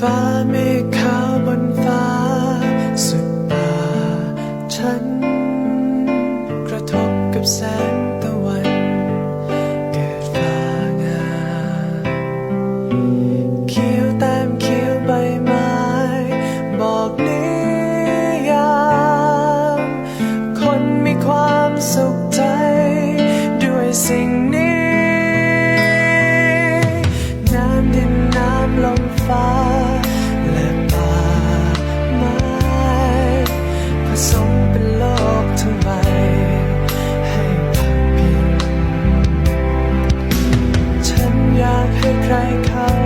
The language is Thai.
ฟ้าเมฆขาวบนฟ้า สุดตาฉัน กระทบกับแสงตะวัน เกิดฟ้างาเขียวแต้มเขียวใบไม้ บอกนิยามคนมีความสุขใจ ด้วยสิ่ง ใครเขา